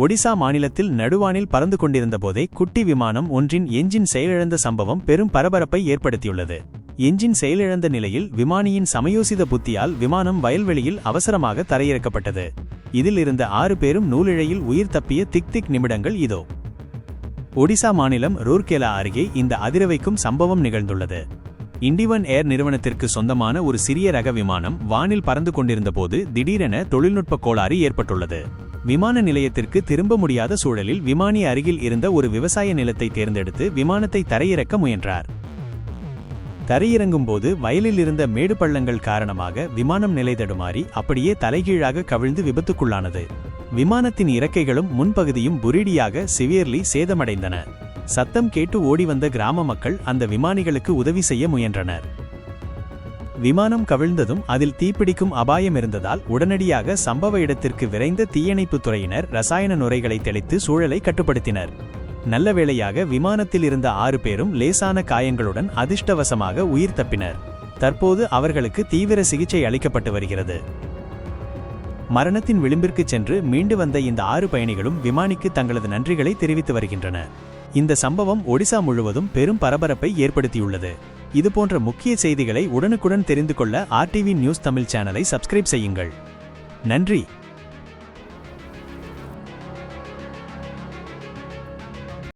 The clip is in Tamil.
ஒடிசா மாநிலத்தில் நடுவானில் பறந்து கொண்டிருந்த போதே குட்டி விமானம் ஒன்றின் எஞ்சின் செயலிழந்த சம்பவம் பெரும் பரபரப்பை ஏற்படுத்தியுள்ளது. எஞ்சின் செயலிழந்த நிலையில் விமானியின் சமயோசித புத்தியால் விமானம் வயல்வெளியில் அவசரமாக தரையிறக்கப்பட்டது. இதில் இருந்த ஆறு பேரும் நூலிழையில் உயிர் தப்பிய திக் திக் நிமிடங்கள் இதோ. ஒடிசா மாநிலம் ரூர்கேலா அருகே இந்த அதிரவைக்கும் சம்பவம் நிகழ்ந்துள்ளது. இண்டிவன் ஏர் நிறுவனத்திற்கு சொந்தமான ஒரு சிறிய ரக விமானம் வானில் பறந்து கொண்டிருந்தபோது திடீரென தொழில்நுட்ப கோளாறு ஏற்பட்டுள்ளது. விமான நிலையத்திற்கு திரும்ப முடியாத சூழலில் விமானி அருகில் இருந்த ஒரு விவசாய நிலத்தை தேர்ந்தெடுத்து விமானத்தை தரையிறக்க முயன்றார். தரையிறங்கும் போது வயலில் இருந்த மேடு பள்ளங்கள் காரணமாக விமானம் நிலை தடுமாறி அப்படியே தலைகீழாக கவிழ்ந்து விபத்துக்குள்ளானது. விமானத்தின் இறக்கைகளும் முன்பகுதியும் புரிடியாக சிவியர்லி சேதமடைந்தன. சத்தம் கேட்டு ஓடி வந்த கிராம மக்கள் அந்த விமானிகளுக்கு உதவி செய்ய முயன்றனர். விமானம் கவிழ்ந்ததும் அதில் தீப்பிடிக்கும் அபாயம் இருந்ததால் உடனடியாக சம்பவ இடத்திற்கு விரைந்த தீயணைப்புத் துறையினர் ரசாயன நுரைகளை தெளித்து சூழலை கட்டுப்படுத்தினர். நல்ல வேளையாக விமானத்தில் இருந்த ஆறு பேரும் லேசான காயங்களுடன் அதிர்ஷ்டவசமாக உயிர் தப்பினர். தற்போது அவர்களுக்கு தீவிர சிகிச்சை அளிக்கப்பட்டு வருகிறது. மரணத்தின் விளிம்பிற்கு சென்று மீண்டு வந்த இந்த ஆறு பயணிகளும் விமானிக்கு தங்களது நன்றிகளை தெரிவித்து வருகின்றன இந்த சம்பவம் ஒடிசா முழுவதும் பெரும் பரபரப்பை ஏற்படுத்தியுள்ளது. இது போன்ற முக்கிய செய்திகளை உடனுக்குடன் தெரிந்து கொள்ள ஆர்டிவி நியூஸ் தமிழ் சேனலை சப்ஸ்கிரைப் செய்யுங்கள். நன்றி.